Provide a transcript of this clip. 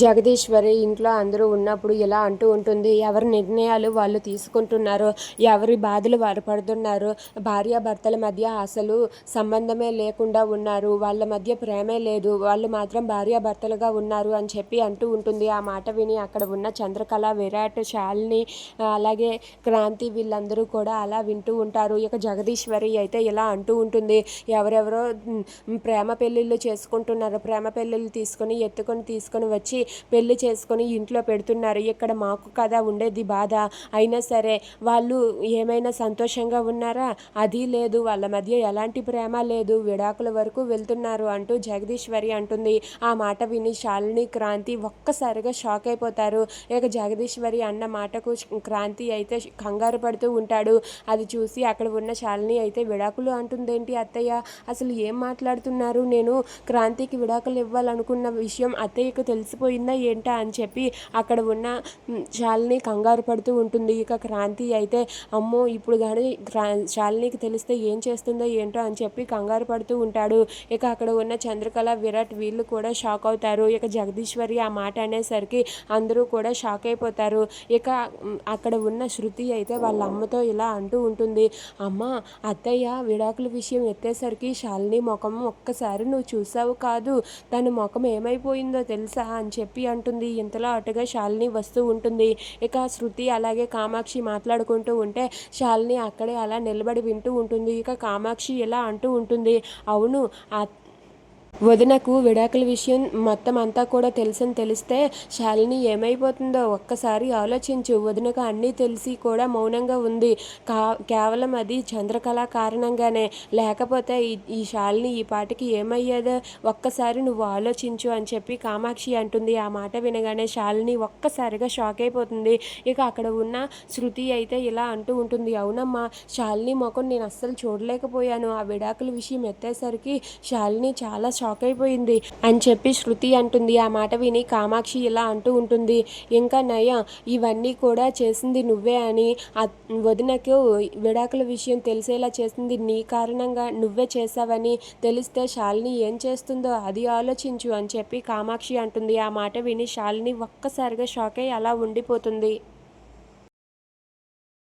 జగదీశ్వరి ఇంట్లో అందరూ ఉన్నప్పుడు ఇలా అంటూ ఉంటుంది ఎవరి నిర్ణయాలు వాళ్ళు తీసుకుంటున్నారు ఎవరి బాధలు వారు పడుతున్నారు భార్యాభర్తల మధ్య అసలు సంబంధమే లేకుండా ఉన్నారు వాళ్ళ మధ్య ప్రేమే లేదు వాళ్ళు మాత్రం భార్యాభర్తలుగా ఉన్నారు అని చెప్పి అంటూ ఉంటుంది. ఆ మాట విని అక్కడ ఉన్న చంద్రకళ విరాట్ శాలిని అలాగే క్రాంతి వీళ్ళందరూ కూడా అలా వింటూ ఉంటారు. ఇక జగదీశ్వరి అయితే ఇలా అంటూ ఉంటుంది ఎవరెవరో ప్రేమ పెళ్ళిళ్ళు చేసుకుంటున్నారు ప్రేమ పెళ్ళిళ్ళు తీసుకొని ఎత్తుకొని తీసుకొని వచ్చి పెళ్ళి చేసుకొని ఇంట్లో పెడుతున్నారు. ఇక్కడ మాకు కదా ఉండేది బాధ. అయినా సరే వాళ్ళు ఏమైనా సంతోషంగా ఉన్నారా? అది లేదు. వాళ్ళ మధ్య ఎలాంటి ప్రేమ లేదు. విడాకుల వరకు వెళ్తున్నారు అంటూ జగదీశ్వరి అంటుంది. ఆ మాట విని శాలిని క్రాంతి ఒక్కసారిగా షాక్ అయిపోతారు. ఇక జగదీశ్వరి అన్న మాటకు క్రాంతి అయితే కంగారు పడుతూ ఉంటాడు. అది చూసి అక్కడ ఉన్న శాలిని అయితే విడాకులు అంటుందేంటి అత్తయ్య? అసలు ఏం మాట్లాడుతున్నారు? నేను క్రాంతికి విడాకులు ఇవ్వాలనుకున్న విషయం అత్తయ్యకు తెలిసిపోయి తెలిసిపోయిందా ఏంటా అని చెప్పి అక్కడ ఉన్న శాలిని కంగారు పడుతూ ఉంటుంది. ఇక క్రాంతి అయితే అమ్మో ఇప్పుడు కానీ క్రా శాలినికి తెలిస్తే ఏం చేస్తుందో ఏంటో అని చెప్పి కంగారు పడుతూ ఉంటాడు. ఇక అక్కడ ఉన్న చంద్రకళ విరాట్ వీళ్ళు కూడా షాక్ అవుతారు. ఇక జగదీశ్వరి ఆ మాట అనేసరికి అందరూ కూడా షాక్ అయిపోతారు. ఇక అక్కడ ఉన్న శృతి అయితే వాళ్ళ అమ్మతో ఇలా అంటూ ఉంటుంది. అమ్మ అత్తయ్య విడాకుల విషయం ఎత్తేసరికి శాలిని ముఖం ఒక్కసారి నువ్వు చూసావు కాదు. తన ముఖం ఏమైపోయిందో తెలుసా? అని చెప్పి అంటుంది. ఇంతలో అటుగా శాలిని వస్తూ ఉంటుంది. ఇక శృతి అలాగే కామాక్షి మాట్లాడుకుంటూ ఉంటే శాలిని అక్కడే అలా నిలబడి వింటూ ఉంటుంది. ఇక కామాక్షి ఇలా అంటూ ఉంటుంది. అవును వదినకు విడాకుల విషయం మొత్తం అంతా కూడా తెలుసని తెలిస్తే శాలిని ఏమైపోతుందో ఒక్కసారి ఆలోచించు. వదినకు అన్నీ తెలిసి కూడా మౌనంగా ఉంది. కా కేవలం అది చంద్రకళ కారణంగానే. లేకపోతే ఈ ఈ శాలిని ఈ పాటికి ఏమయ్యేదో? ఒక్కసారి నువ్వు ఆలోచించు అని చెప్పి కామాక్షి అంటుంది. ఆ మాట వినగానే శాలిని ఒక్కసారిగా షాక్ అయిపోతుంది. ఇక అక్కడ ఉన్న శృతి అయితే ఇలా అంటూ ఉంటుంది. అవునమ్మా శాలిని ముఖం నేను అస్సలు చూడలేకపోయాను. ఆ విడాకుల విషయం ఎత్తేసరికి శాలిని చాలా షాక్ అయిపోయింది అని చెప్పి శృతి అంటుంది. ఆ మాట విని కామాక్షి ఇలా అంటూ ఉంటుంది. ఇంకా నయ ఇవన్నీ కూడా చేసింది నువ్వే అని వదినకు విడాకుల విషయం తెలిసేలా చేసింది. నీ కారణంగా నువ్వే చేసావని తెలిస్తే శాలిని ఏం చేస్తుందో అది ఆలోచించు అని చెప్పి కామాక్షి అంటుంది. ఆ మాట విని శాలిని ఒక్కసారిగా షాక్ అయ్యి అలా ఉండిపోతుంది.